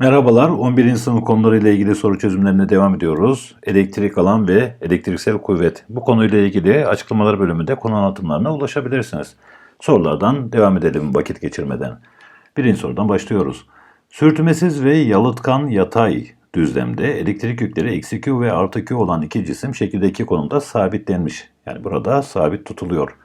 Merhabalar, 11. sınıf konularıyla ilgili soru çözümlerine devam ediyoruz. Elektrik alan ve elektriksel kuvvet. Bu konuyla ilgili açıklamalar bölümünde konu anlatımlarına ulaşabilirsiniz. Sorulardan devam edelim vakit geçirmeden. Birinci sorudan başlıyoruz. Sürtünmesiz ve yalıtkan yatay düzlemde elektrik yükleri eksi Q ve artı Q olan iki cisim şekildeki konumda sabitlenmiş. Yani burada sabit tutuluyor.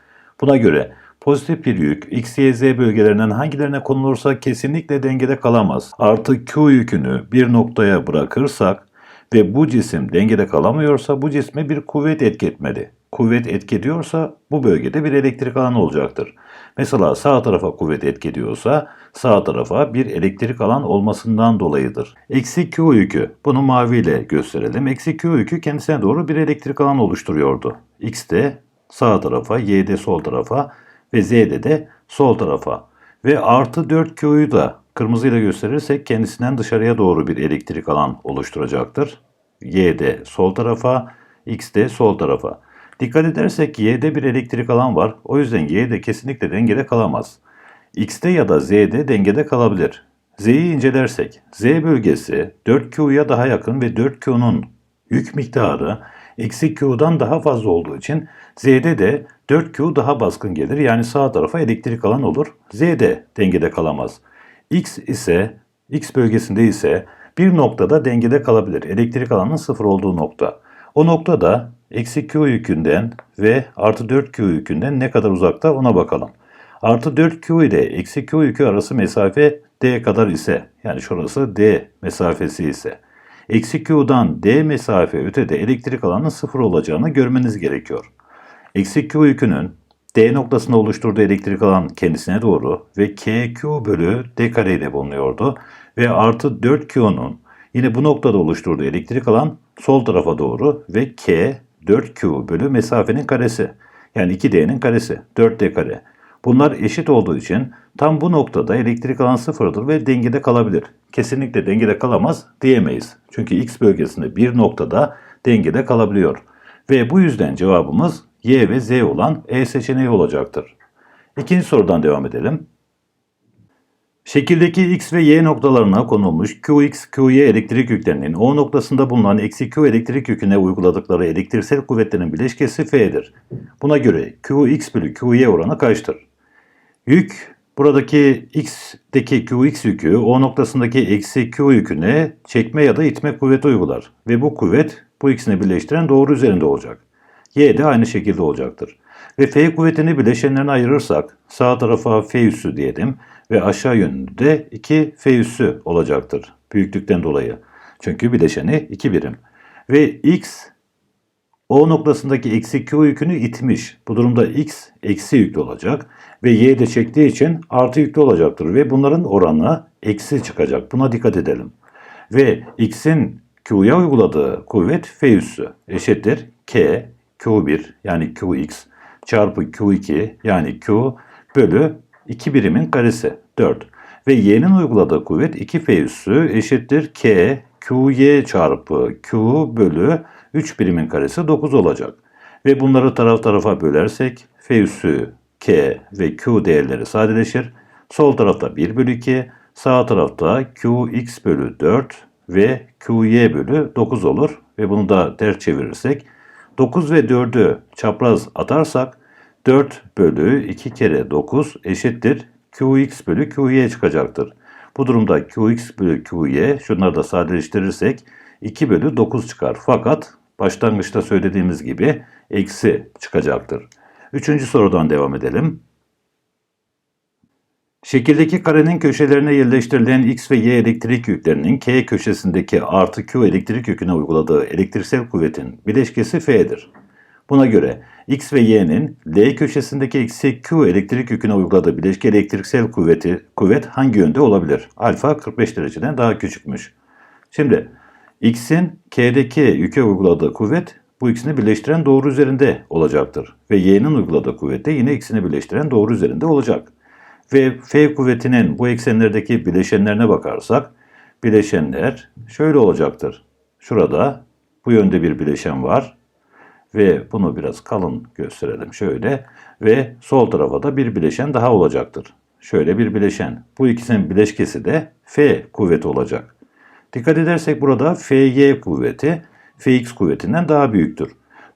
Buna göre pozitif bir yük X, Y, Z bölgelerinden hangilerine konulursa kesinlikle dengede kalamaz. Artı Q yükünü bir noktaya bırakırsak ve bu cisim dengede kalamıyorsa bu cisme bir kuvvet etki etmeli. Kuvvet etki ediyorsa bu bölgede bir elektrik alanı olacaktır. Mesela sağ tarafa kuvvet etki ediyorsa sağ tarafa bir elektrik alan olmasından dolayıdır. Eksi Q yükü bunu maviyle gösterelim. Eksi Q yükü kendisine doğru bir elektrik alan oluşturuyordu. X de sağ tarafa, Y de sol tarafa ve Z'de de sol tarafa. Ve artı 4Q'yu da kırmızıyla gösterirsek kendisinden dışarıya doğru bir elektrik alan oluşturacaktır. Y de sol tarafa, X de sol tarafa. Dikkat edersek Y'de bir elektrik alan var. O yüzden Y de kesinlikle dengede kalamaz. X'te ya da Z'de dengede kalabilir. Z'yi incelersek, Z bölgesi 4Q'ya daha yakın ve 4Q'nun yük miktarı eksi Q'dan daha fazla olduğu için Z'de de 4Q daha baskın gelir. Yani sağ tarafa elektrik alan olur. Z de dengede kalamaz. X ise, X bölgesinde ise bir noktada dengede kalabilir. Elektrik alanının sıfır olduğu nokta. O noktada eksi Q yükünden ve artı 4Q yükünden ne kadar uzakta ona bakalım. Artı 4Q ile eksi Q yükü arası mesafe D kadar ise, yani şurası D mesafesi ise, eksi Q'dan D mesafe ötede elektrik alanının sıfır olacağını görmeniz gerekiyor. Eksi Q yükünün D noktasında oluşturduğu elektrik alan kendisine doğru ve KQ bölü D kare ile bulunuyordu. Ve artı 4Q'nun yine bu noktada oluşturduğu elektrik alan sol tarafa doğru ve K 4Q bölü mesafenin karesi. Yani 2D'nin karesi 4D kare. Bunlar eşit olduğu için tam bu noktada elektrik alan sıfırdır ve dengede kalabilir. Kesinlikle dengede kalamaz diyemeyiz. Çünkü X bölgesinde bir noktada dengede kalabiliyor. Ve bu yüzden cevabımız Y ve Z olan E seçeneği olacaktır. İkinci sorudan devam edelim. Şekildeki X ve Y noktalarına konulmuş Qx, Qy elektrik yüklerinin O noktasında bulunan eksi Q elektrik yüküne uyguladıkları elektriksel kuvvetlerin bileşkesi F'dir. Buna göre Qx bölü Qy oranı kaçtır? Yük buradaki X'deki Qx yükü O noktasındaki eksi Q yüküne çekme ya da itme kuvveti uygular. Ve bu kuvvet bu ikisini birleştiren doğru üzerinde olacak. Y de aynı şekilde olacaktır. Ve F kuvvetini bileşenlerine ayırırsak sağ tarafa F üssü diyelim ve aşağı yönünde de 2 F üssü olacaktır büyüklükten dolayı. Çünkü bileşeni 2 birim. Ve X O noktasındaki eksi Q yükünü itmiş. Bu durumda X eksi yüklü olacak ve Y de çektiği için artı yüklü olacaktır ve bunların oranı eksi çıkacak. Buna dikkat edelim. Ve X'in Q'ya uyguladığı kuvvet F üssü eşittir K Q1 yani Qx çarpı Q2 yani Q bölü 2 birimin karesi 4. Ve y'nin uyguladığı kuvvet 2 f üssü eşittir k qy çarpı q bölü 3 birimin karesi 9 olacak. Ve bunları taraf tarafa bölersek f üssü k ve q değerleri sadeleşir. Sol tarafta 1 bölü 2, sağ tarafta qx bölü 4 ve qy bölü 9 olur. Ve bunu da ters çevirirsek 9 ve 4'ü çapraz atarsak 4 bölü 2 kere 9 eşittir Qx bölü Qy çıkacaktır. Bu durumda Qx bölü Qy şunları da sadeleştirirsek 2 bölü 9 çıkar. Fakat başlangıçta söylediğimiz gibi eksi çıkacaktır. Üçüncü sorudan devam edelim. Şekildeki karenin köşelerine yerleştirilen X ve Y elektrik yüklerinin K köşesindeki artı Q elektrik yüküne uyguladığı elektriksel kuvvetin bileşkesi F'dir. Buna göre X ve Y'nin L köşesindeki eksi Q elektrik yüküne uyguladığı bileşke elektriksel kuvveti, kuvvet hangi yönde olabilir? Alfa 45 dereceden daha küçükmüş. Şimdi X'in K'deki yüke uyguladığı kuvvet bu ikisini birleştiren doğru üzerinde olacaktır. Ve Y'nin uyguladığı kuvvet de yine ikisini birleştiren doğru üzerinde olacak. Ve F kuvvetinin bu eksenlerdeki bileşenlerine bakarsak bileşenler şöyle olacaktır. Şurada bu yönde bir bileşen var ve bunu biraz kalın gösterelim şöyle ve sol tarafa da bir bileşen daha olacaktır. Şöyle bir bileşen. Bu ikisinin bileşkesi de F kuvveti olacak. Dikkat edersek burada Fy kuvveti Fx kuvvetinden daha büyüktür.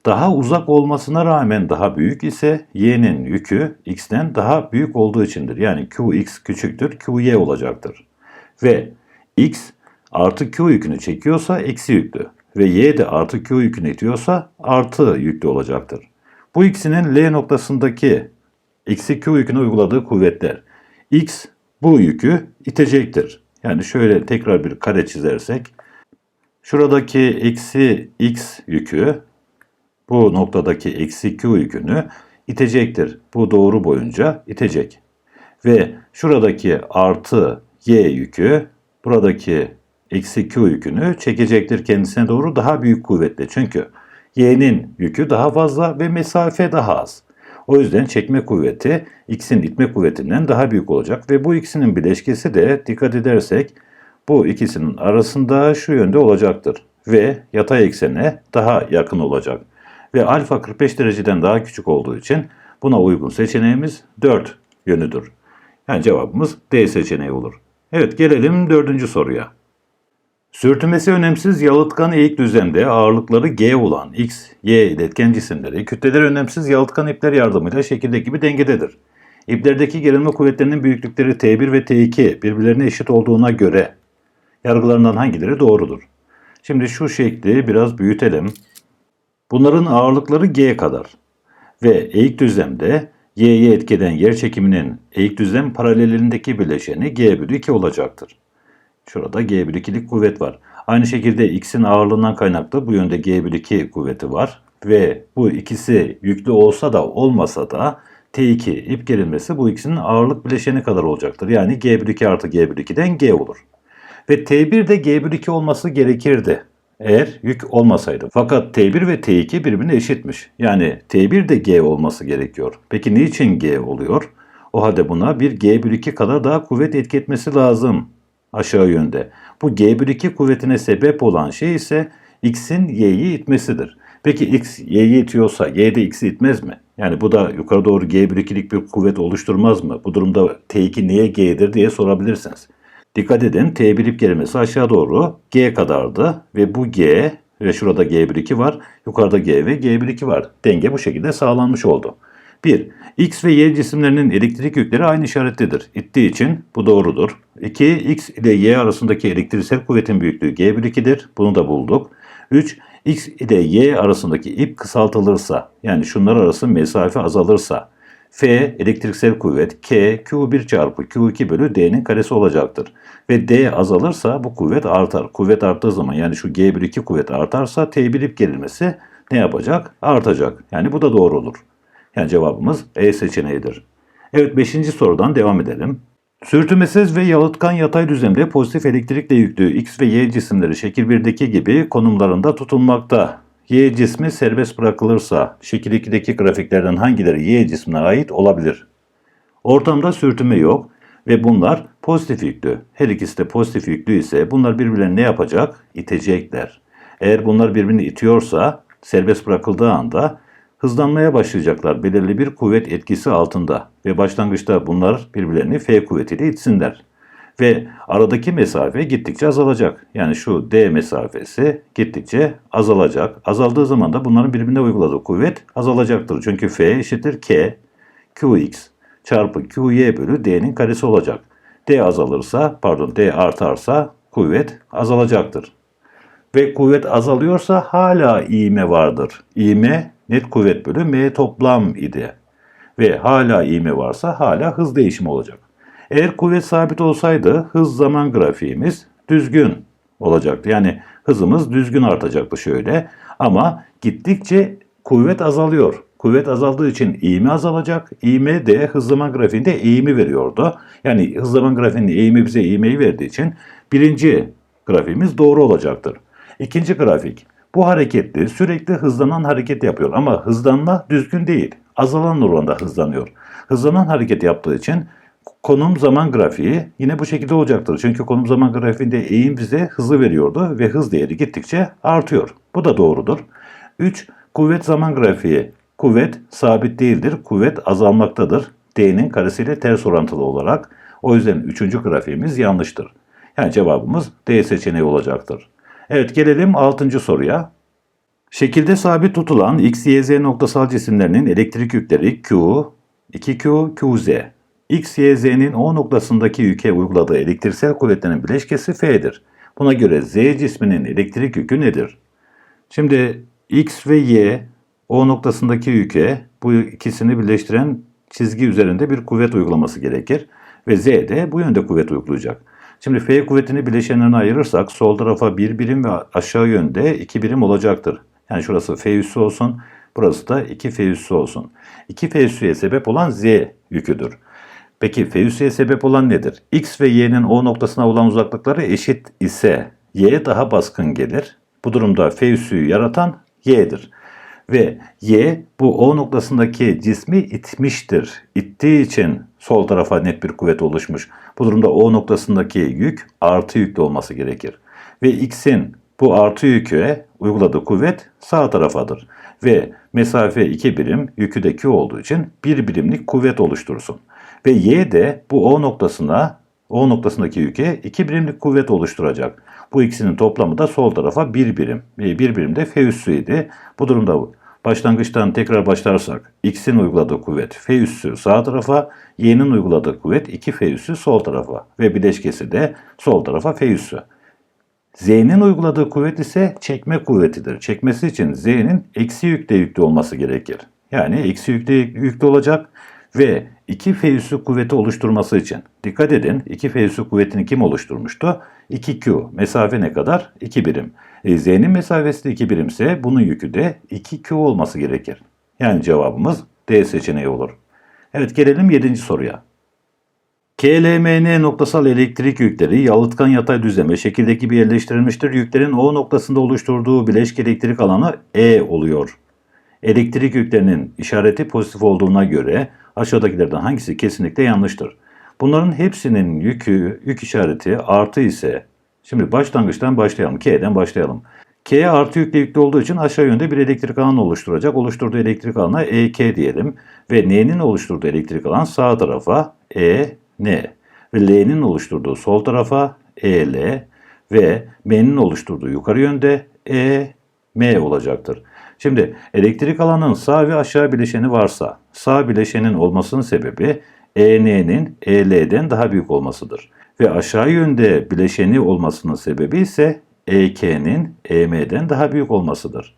Daha uzak olmasına rağmen daha büyük ise y'nin yükü x'ten daha büyük olduğu içindir. Yani qx küçüktür, qy olacaktır. Ve x artı q yükünü çekiyorsa eksi yüklü ve y de artı q yükünü itiyorsa artı yüklü olacaktır. Bu ikisinin L noktasındaki eksi q yüküne uyguladığı kuvvetler. X bu yükü itecektir. Yani şöyle tekrar bir kare çizersek şuradaki eksi x yükü bu noktadaki eksi q yükünü itecektir. Bu doğru boyunca itecek. Ve şuradaki artı y yükü buradaki eksi q yükünü çekecektir kendisine doğru daha büyük kuvvetle. Çünkü y'nin yükü daha fazla ve mesafe daha az. O yüzden çekme kuvveti x'in itme kuvvetinden daha büyük olacak ve bu ikisinin bileşkesi de dikkat edersek bu ikisinin arasında şu yönde olacaktır ve yatay eksene daha yakın olacak. Ve alfa 45 dereceden daha küçük olduğu için buna uygun seçeneğimiz 4 yönüdür. Yani cevabımız D seçeneği olur. Evet gelelim dördüncü soruya. Sürtünmesi önemsiz yalıtkan eğik düzlemde ağırlıkları G olan X, Y iletken cisimleri kütleleri önemsiz yalıtkan ipler yardımıyla şekildeki gibi dengededir. İplerdeki gerilme kuvvetlerinin büyüklükleri T1 ve T2 birbirlerine eşit olduğuna göre yargılarından hangileri doğrudur? Şimdi şu şekli biraz büyütelim. Bunların ağırlıkları G kadar ve eğik düzlemde Y'ye etkeden yer çekiminin eğik düzlem paralelindeki bileşeni G bölü 2 olacaktır. Şurada G bölü 2'lik kuvvet var. Aynı şekilde X'in ağırlığından kaynaklı bu yönde G bölü 2 kuvveti var. Ve bu ikisi yüklü olsa da olmasa da T2 ip gerilmesi bu ikisinin ağırlık bileşeni kadar olacaktır. Yani G bölü 2 artı G bölü 2'den G olur. Ve T1 de G bölü 2 olması gerekirdi. Eğer yük olmasaydı. Fakat T1 ve T2 birbirine eşitmiş. Yani T1 de G olması gerekiyor. Peki niçin G oluyor? O halde buna bir G bölü 2 kadar daha kuvvet etki etmesi lazım aşağı yönde. Bu G bölü 2 kuvvetine sebep olan şey ise X'in Y'yi itmesidir. Peki X Y'yi itiyorsa Y de X'i itmez mi? Yani bu da yukarı doğru G bölü 2'lik bir kuvvet oluşturmaz mı? Bu durumda T2 niye G'dir diye sorabilirsiniz. Dikkat edin T1 ip gerilmesi aşağı doğru G kadardı ve bu G ve şurada G bölü 2 var. Yukarıda G ve G bölü 2 var. Denge bu şekilde sağlanmış oldu. 1. X ve Y cisimlerinin elektrik yükleri aynı işaretlidir. İttiği için bu doğrudur. 2. X ile Y arasındaki elektriksel kuvvetin büyüklüğü G bölü 2'dir. Bunu da bulduk. 3. X ile Y arasındaki ip kısaltılırsa yani şunlar arası mesafe azalırsa F elektriksel kuvvet K Q1 çarpı Q2 bölü D'nin karesi olacaktır. Ve D azalırsa bu kuvvet artar. Kuvvet arttığı zaman yani şu G bölü 2 kuvvet artarsa T1 ip gerilmesi ne yapacak? Artacak. Yani bu da doğru olur. Yani cevabımız E seçeneğidir. Evet 5. sorudan devam edelim. Sürtünmesiz ve yalıtkan yatay düzlemde pozitif elektrikle yüklü X ve Y cisimleri şekil 1'deki gibi konumlarında tutulmakta. Y cismi serbest bırakılırsa şekil 2'deki grafiklerden hangileri Y cismine ait olabilir? Ortamda sürtünme yok ve bunlar pozitif yüklü. Her ikisi de pozitif yüklü ise bunlar birbirlerini ne yapacak? İtecekler. Eğer bunlar birbirini itiyorsa serbest bırakıldığı anda hızlanmaya başlayacaklar belirli bir kuvvet etkisi altında ve başlangıçta bunlar birbirlerini F kuvvetiyle itsinler. Ve aradaki mesafe gittikçe azalacak. Yani şu D mesafesi gittikçe azalacak. Azaldığı zaman da bunların birbirine uyguladığı kuvvet azalacaktır. Çünkü F eşittir K, Qx çarpı Qy bölü D'nin karesi olacak. D azalırsa, pardon D artarsa kuvvet azalacaktır. Ve kuvvet azalıyorsa hala iğme vardır. İğme net kuvvet bölü m toplam idi. Ve hala ivme varsa hala hız değişimi olacak. Eğer kuvvet sabit olsaydı hız zaman grafiğimiz düzgün olacaktı. Yani hızımız düzgün artacaktı şöyle. Ama gittikçe kuvvet azalıyor. Kuvvet azaldığı için eğimi azalacak. Eğimi de hız zaman grafiğinde eğimi veriyordu. Yani hız zaman grafiğinde eğimi bize eğmeyi verdiği için birinci grafiğimiz doğru olacaktır. İkinci grafik bu hareketli sürekli hızlanan hareket yapıyor ama hızlanma düzgün değil. Azalan oranda hızlanıyor. Hızlanan hareket yaptığı için konum zaman grafiği yine bu şekilde olacaktır. Çünkü konum zaman grafiğinde eğim bize hızı veriyordu ve hız değeri gittikçe artıyor. Bu da doğrudur. 3. Kuvvet zaman grafiği. Kuvvet sabit değildir. Kuvvet azalmaktadır. D'nin karesiyle ters orantılı olarak. O yüzden üçüncü grafiğimiz yanlıştır. Yani cevabımız D seçeneği olacaktır. Evet gelelim 6. soruya. Şekilde sabit tutulan x, y, z noktasal cisimlerinin elektrik yükleri Q, 2Q, QZ. X, Y, Z'nin O noktasındaki yüke uyguladığı elektriksel kuvvetlerin bileşkesi F'dir. Buna göre Z cisminin elektrik yükü nedir? Şimdi X ve Y O noktasındaki yüke bu ikisini birleştiren çizgi üzerinde bir kuvvet uygulaması gerekir. Ve Z de bu yönde kuvvet uygulayacak. Şimdi F kuvvetini bileşenlerine ayırırsak sol tarafa bir birim ve aşağı yönde iki birim olacaktır. Yani şurası F üssü olsun, burası da 2 F üssü olsun. 2 F üssüye sebep olan Z yüküdür. Peki F üssüye sebep olan nedir? X ve Y'nin O noktasına olan uzaklıkları eşit ise Y daha baskın gelir. Bu durumda F üssüyü yaratan Y'dir. Ve Y bu O noktasındaki cismi itmiştir. İttiği için sol tarafa net bir kuvvet oluşmuş. Bu durumda O noktasındaki yük artı yüklü olması gerekir. Ve X'in bu artı yükü uyguladığı kuvvet sağ tarafadır. Ve mesafe 2 birim, yükü de Q olduğu için 1 birimlik kuvvet oluştursun. Ve Y de bu O noktasına, O noktasındaki yüke 2 birimlik kuvvet oluşturacak. Bu ikisinin toplamı da sol tarafa 1 birim. Ve 1 birim de F üssüydi. Bu durumda başlangıçtan tekrar başlarsak X'in uyguladığı kuvvet F üssü sağ tarafa, Y'nin uyguladığı kuvvet 2 F üssü sol tarafa ve bileşkesi de sol tarafa F üssü. Z'nin uyguladığı kuvvet ise çekme kuvvetidir. Çekmesi için Z'nin eksi yükte yüklü olması gerekir. Yani eksi yükte yüklü olacak ve 2 F üssü kuvveti oluşturması için. Dikkat edin 2 F üssü kuvvetini kim oluşturmuştu? 2Q. Mesafe ne kadar? 2 birim. E, Z'nin mesafesi de 2 birimse bunun yükü de 2Q olması gerekir. Yani cevabımız D seçeneği olur. Evet gelelim 7. soruya. KLMN noktasal elektrik yükleri yalıtkan yatay düzleme şekildeki bir yerleştirilmiştir. Yüklerin O noktasında oluşturduğu bileşik elektrik alanı E oluyor. Elektrik yüklerinin işareti pozitif olduğuna göre aşağıdakilerden hangisi kesinlikle yanlıştır? Bunların hepsinin yükü, yük işareti artı ise, şimdi başlangıçtan başlayalım, K'den başlayalım. K artı yükle yüklü olduğu için aşağı yönde bir elektrik alan oluşturacak. Oluşturduğu elektrik alana EK diyelim. Ve N'nin oluşturduğu elektrik alan sağ tarafa E, N. Ve L'nin oluşturduğu sol tarafa EL ve M'nin oluşturduğu yukarı yönde E, M olacaktır. Şimdi elektrik alanın sağ ve aşağı bileşeni varsa sağ bileşenin olmasının sebebi EN'nin EL'den daha büyük olmasıdır. Ve aşağı yönde bileşeni olmasının sebebi ise EK'nin EM'den daha büyük olmasıdır.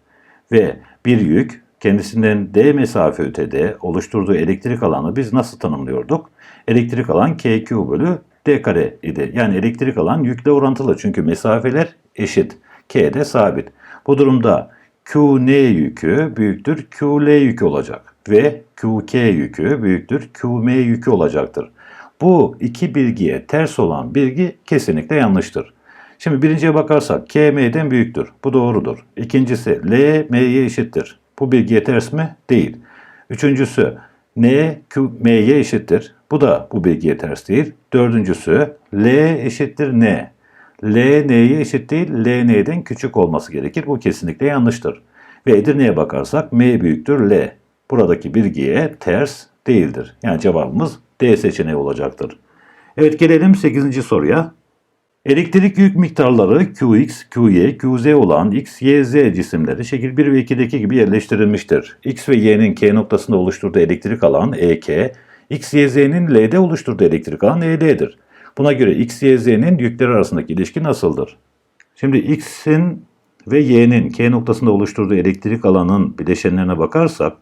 Ve bir yük kendisinden D mesafe ötede oluşturduğu elektrik alanı biz nasıl tanımlıyorduk? Elektrik alan KQ bölü D kare idi. Yani elektrik alan yükle orantılı çünkü mesafeler eşit. K de sabit. Bu durumda QN yükü büyüktür QL yükü olacak ve QK yükü büyüktür QM yükü olacaktır. Bu iki bilgiye ters olan bilgi kesinlikle yanlıştır. Şimdi birinciye bakarsak K M'den büyüktür. Bu doğrudur. İkincisi L M'ye eşittir. Bu bilgiye ters mi? Değil. Üçüncüsü N Q M'ye eşittir. Bu da bu bilgiye ters değil. Dördüncüsü L eşittir N. L N'ye eşit değil, L N'den küçük olması gerekir. Bu kesinlikle yanlıştır. Ve Edirne'ye bakarsak M büyüktür L. Buradaki bilgiye ters değildir. Yani cevabımız D seçeneği olacaktır. Evet gelelim 8. soruya. Elektrik yük miktarları Qx, Qy, Qz olan X, Y, Z cisimleri şekil 1 ve 2'deki gibi yerleştirilmiştir. X ve Y'nin K noktasında oluşturduğu elektrik alan EK, X, Y, Z'nin L'de oluşturduğu elektrik alan EL'dir. Buna göre X, Y, Z'nin yükleri arasındaki ilişki nasıldır? Şimdi X'in ve Y'nin K noktasında oluşturduğu elektrik alanın bileşenlerine bakarsak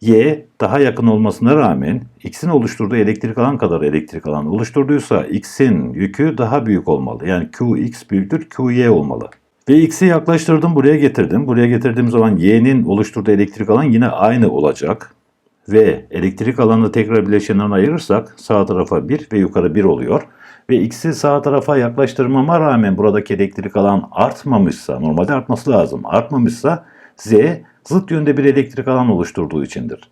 Y daha yakın olmasına rağmen X'in oluşturduğu elektrik alan kadar elektrik alan oluşturduysa X'in yükü daha büyük olmalı. Yani Qx büyüktür Qy olmalı. Ve X'i yaklaştırdım buraya getirdim. Buraya getirdiğim zaman Y'nin oluşturduğu elektrik alan yine aynı olacak. Ve elektrik alanını tekrar bileşenlerine ayırırsak sağ tarafa 1 ve yukarı 1 oluyor. Ve X'i sağ tarafa yaklaştırmama rağmen buradaki elektrik alan artmamışsa, normalde artması lazım, artmamışsa Z zıt yönde bir elektrik alan oluşturduğu içindir.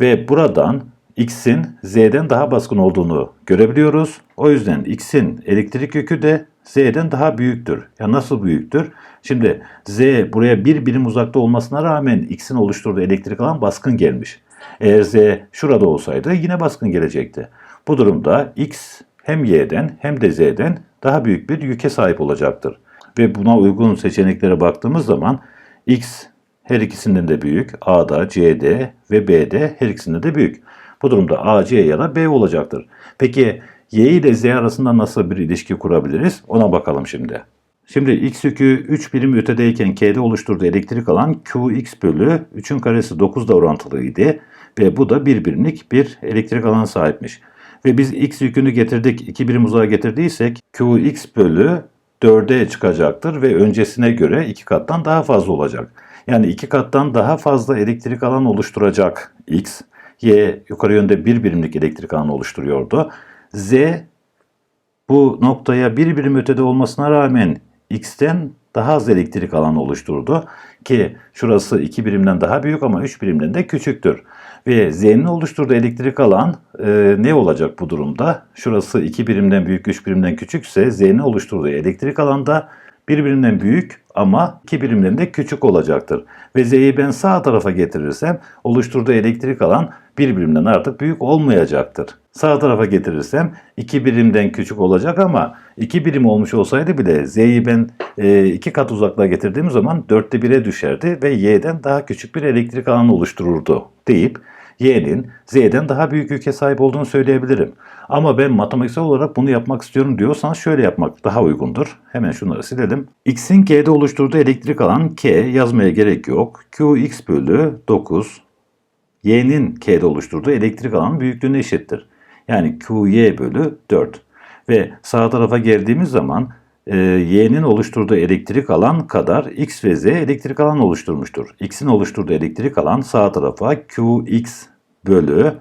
Ve buradan X'in Z'den daha baskın olduğunu görebiliyoruz. O yüzden X'in elektrik yükü de Z'den daha büyüktür. Ya nasıl büyüktür? Şimdi Z buraya bir birim uzakta olmasına rağmen X'in oluşturduğu elektrik alan baskın gelmiş. Eğer Z şurada olsaydı yine baskın gelecekti. Bu durumda X hem y'den hem de z'den daha büyük bir yüke sahip olacaktır. Ve buna uygun seçeneklere baktığımız zaman x her ikisinden de büyük, a'da, c'de ve b'de her ikisinde de büyük. Bu durumda a, c ya da b olacaktır. Peki y ile z arasında nasıl bir ilişki kurabiliriz? Ona bakalım şimdi. Şimdi x yükü 3 birim ötedeyken k'de oluşturduğu elektrik alan qx bölü 3'ün karesi 9 ile orantılıydı. Ve bu da bir birimlik bir elektrik alan sahipmiş. Ve biz x yükünü getirdik, 2 birim uzağa getirdiysek qx bölü 4'e çıkacaktır ve öncesine göre 2 kattan daha fazla olacak. Yani 2 kattan daha fazla elektrik alan oluşturacak x. Y yukarı yönde bir birimlik elektrik alanı oluşturuyordu. Z bu noktaya bir birim ötede olmasına rağmen x'ten daha az elektrik alanı oluşturdu. Ki şurası 2 birimden daha büyük ama 3 birimden de küçüktür. Ve z'nin oluşturduğu elektrik alan e, ne olacak bu durumda? Şurası 2 birimden büyük, 3 birimden küçükse z'nin oluşturduğu elektrik alan da 1 birimden büyük ama 2 birimden de küçük olacaktır. Ve z'yi ben sağ tarafa getirirsem oluşturduğu elektrik alan 1 birimden artık büyük olmayacaktır. Sağ tarafa getirirsem 2 birimden küçük olacak ama 2 birim olmuş olsaydı bile z'yi ben 2 kat uzaklığa getirdiğim zaman 4'te 1'e düşerdi ve y'den daha küçük bir elektrik alanı oluştururdu deyip y'nin z'den daha büyük yüke sahip olduğunu söyleyebilirim. Ama ben matematiksel olarak bunu yapmak istiyorum diyorsanız şöyle yapmak daha uygundur. Hemen şunları silelim. x'in k'de oluşturduğu elektrik alan k yazmaya gerek yok. qx bölü 9 y'nin k'de oluşturduğu elektrik alanın büyüklüğüne eşittir. Yani qy bölü 4. Ve sağ tarafa geldiğimiz zaman e, y'nin oluşturduğu elektrik alan kadar x ve z elektrik alan oluşturmuştur. x'in oluşturduğu elektrik alan sağ tarafa qx bölü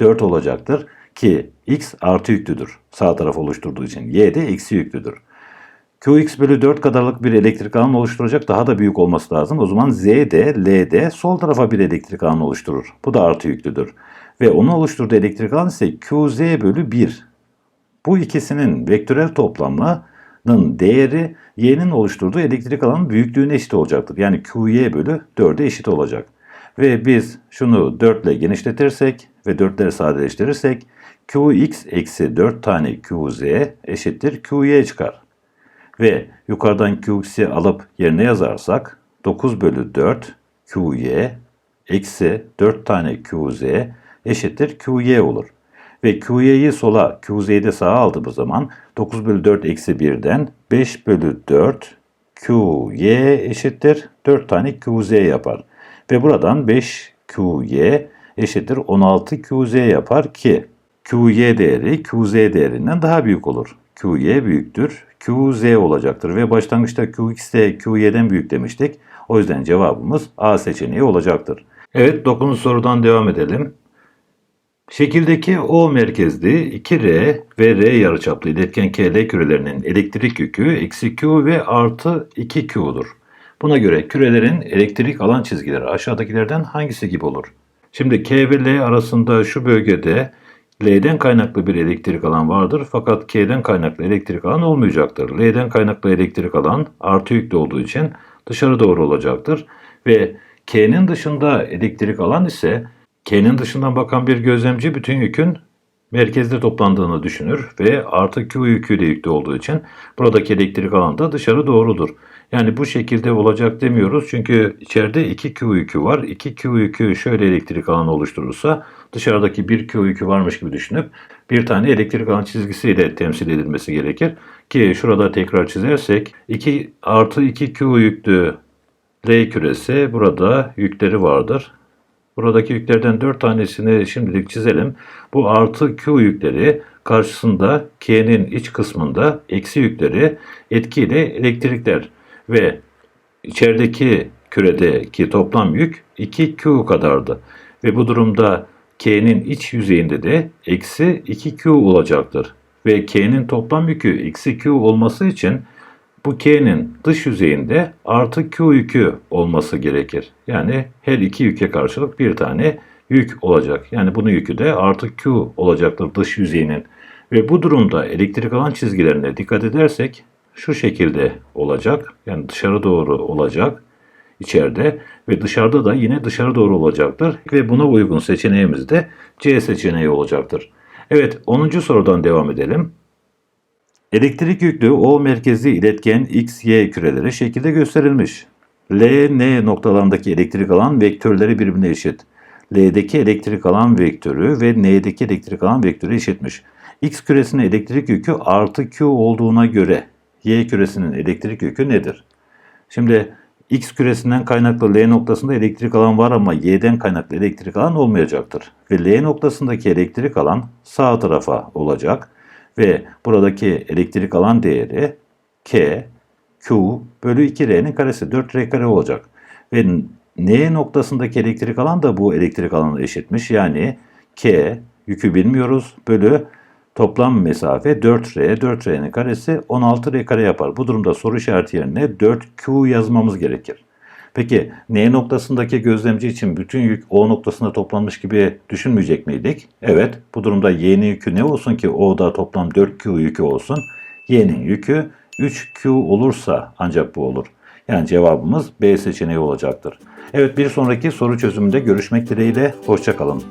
4 olacaktır ki x artı yüklüdür. Sağ taraf oluşturduğu için y de eksi yüklüdür. Qx bölü 4 kadarlık bir elektrik alan oluşturacak daha da büyük olması lazım. O zaman Z de L de sol tarafa bir elektrik alan oluşturur. Bu da artı yüklüdür. Ve onu oluşturduğu elektrik alan ise Qz bölü 1. Bu ikisinin vektörel toplamının değeri y'nin oluşturduğu elektrik alanın büyüklüğüne eşit olacaktır. Yani Qy bölü 4'e eşit olacak. Ve biz şunu 4 ile genişletirsek ve 4'leri sadeleştirirsek Qx eksi 4 tane Qz eşittir Qy çıkar. Ve yukarıdan Qx'i alıp yerine yazarsak 9 bölü 4 Qy eksi 4 tane Qz eşittir Qy olur. Ve Qy'yi sola Qz'yi de sağa aldığımız zaman 9 bölü 4 eksi 1'den 5 bölü 4 Qy eşittir 4 tane Qz yapar. Ve buradan 5 Qy eşittir 16 Qz yapar ki Qy değeri Qz değerinden daha büyük olur. Qy büyüktür. Qz olacaktır ve başlangıçta Qx de Qy'den büyük demiştik. O yüzden cevabımız A seçeneği olacaktır. Evet 9. sorudan devam edelim. Şekildeki O merkezli 2R ve R yarıçaplı iletken KL kürelerinin elektrik yükü eksi Q ve artı 2Q'dur. Buna göre kürelerin elektrik alan çizgileri aşağıdakilerden hangisi gibi olur? Şimdi K ve L arasında şu bölgede L'den kaynaklı bir elektrik alan vardır fakat K'den kaynaklı elektrik alan olmayacaktır. L'den kaynaklı elektrik alan artı yüklü olduğu için dışarı doğru olacaktır. Ve K'nin dışında elektrik alan ise K'nin dışından bakan bir gözlemci bütün yükün merkezde toplandığını düşünür ve artı Q yüküyle yüklü olduğu için buradaki elektrik alan da dışarı doğrudur. Yani bu şekilde olacak demiyoruz çünkü içeride 2 Q yükü var. 2 Q yükü şöyle elektrik alanı oluşturursa dışarıdaki bir Q yükü varmış gibi düşünüp bir tane elektrik alan çizgisiyle temsil edilmesi gerekir. Ki şurada tekrar çizersek 2 artı 2 Q yüklü L küresi burada yükleri vardır. Buradaki yüklerden 4 tanesini şimdilik çizelim. Bu artı Q yükleri karşısında K'nin iç kısmında eksi yükleri etkiyle elektrikler ve içerideki küredeki toplam yük 2Q kadardı. Ve bu durumda K'nin iç yüzeyinde de eksi 2Q olacaktır. Ve K'nin toplam yükü eksi Q olması için bu K'nin dış yüzeyinde artı Q yükü olması gerekir. Yani her iki yüke karşılık bir tane yük olacak. Yani bunun yükü de artı Q olacaktır dış yüzeyinin. Ve bu durumda elektrik alan çizgilerine dikkat edersek şu şekilde olacak. Yani dışarı doğru olacak içeride ve dışarıda da yine dışarı doğru olacaktır. Ve buna uygun seçeneğimiz de C seçeneği olacaktır. Evet 10. sorudan devam edelim. Elektrik yüklü O merkezli iletken X, Y küreleri şekilde gösterilmiş. L, N noktalarındaki elektrik alan vektörleri birbirine eşit. L'deki elektrik alan vektörü ve N'deki elektrik alan vektörü eşitmiş. X küresinin elektrik yükü artı Q olduğuna göre Y küresinin elektrik yükü nedir? Şimdi X küresinden kaynaklı L noktasında elektrik alan var ama Y'den kaynaklı elektrik alan olmayacaktır. Ve L noktasındaki elektrik alan sağ tarafa olacak ve buradaki elektrik alan değeri K, Q bölü 2R'nin karesi 4R kare olacak. Ve N noktasındaki elektrik alan da bu elektrik alanına eşitmiş. Yani K, yükü bilmiyoruz, bölü toplam mesafe 4R, 4R'nin karesi 16R kare yapar. Bu durumda soru işareti yerine 4Q yazmamız gerekir. Peki N noktasındaki gözlemci için bütün yük O noktasında toplanmış gibi düşünmeyecek miydik? Evet, bu durumda Y'nin yükü ne olsun ki O'da toplam 4Q yükü olsun? Y'nin yükü 3Q olursa ancak bu olur. Yani cevabımız B seçeneği olacaktır. Evet bir sonraki soru çözümünde görüşmek dileğiyle. Hoşçakalın.